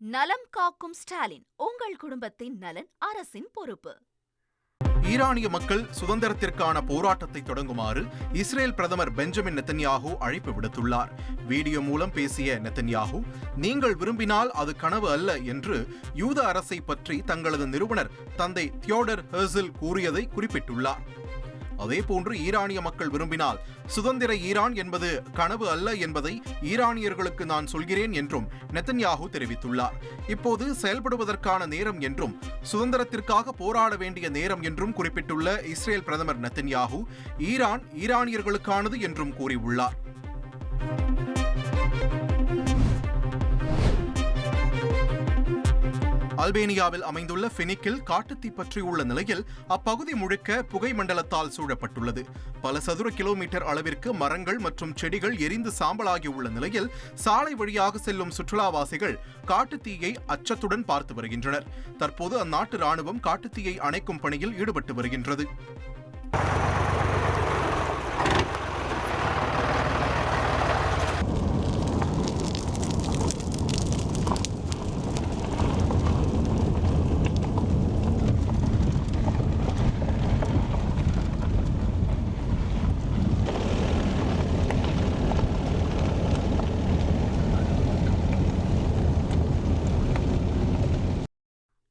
நலம் காக்கும் ஸ்டாலின் உங்கள் குடும்பத்தின் நலன் அரசின் பொறுப்பு. ஈரானிய மக்கள் சுதந்திரத்திற்கான போராட்டத்தை தொடங்குமாறு இஸ்ரேல் பிரதமர் பெஞ்சமின் நெத்தன்யாகு அழைப்பு விடுத்துள்ளார். வீடியோ மூலம் பேசிய நெத்தன்யாகு நீங்கள் விரும்பினால் அது கனவு அல்ல என்று யூத அரசை பற்றி தங்களது நிறுவனர் தந்தை தியோடர் ஹெர்சில் கூறியதை குறிப்பிட்டுள்ளார். அதேபோன்று ஈரானிய மக்கள் விரும்பினால் சுதந்திர ஈரான் என்பது கனவு அல்ல என்பதை ஈரானியர்களுக்கு நான் சொல்கிறேன் என்றும் நெத்தன்யாகு தெரிவித்துள்ளார். இப்போது செயல்படுவதற்கான நேரம் என்றும் சுதந்திரத்திற்காக போராட வேண்டிய நேரம் என்றும் குறிப்பிட்டுள்ள இஸ்ரேல் பிரதமர் நெத்தன்யாகு ஈரான் ஈரானியர்களுக்கானது என்றும் கூறியுள்ளார். அல்பேனியாவில் அமைந்துள்ள பினிக்கில் காட்டுத்தீ பற்றியுள்ள நிலையில் அப்பகுதி முழுக்க புகை மண்டலத்தால் சூழப்பட்டுள்ளது. பல சதுர கிலோமீட்டர் அளவிற்கு மரங்கள் மற்றும் செடிகள் எரிந்து சாம்பலாகியுள்ள நிலையில் சாலை வழியாக செல்லும் சுற்றுலாவாசிகள் காட்டுத்தீயை அச்சத்துடன் பார்த்து வருகின்றனர். தற்போது அந்நாட்டு ராணுவம் காட்டுத்தீயை அணைக்கும் பணியில் ஈடுபட்டு வருகின்றது.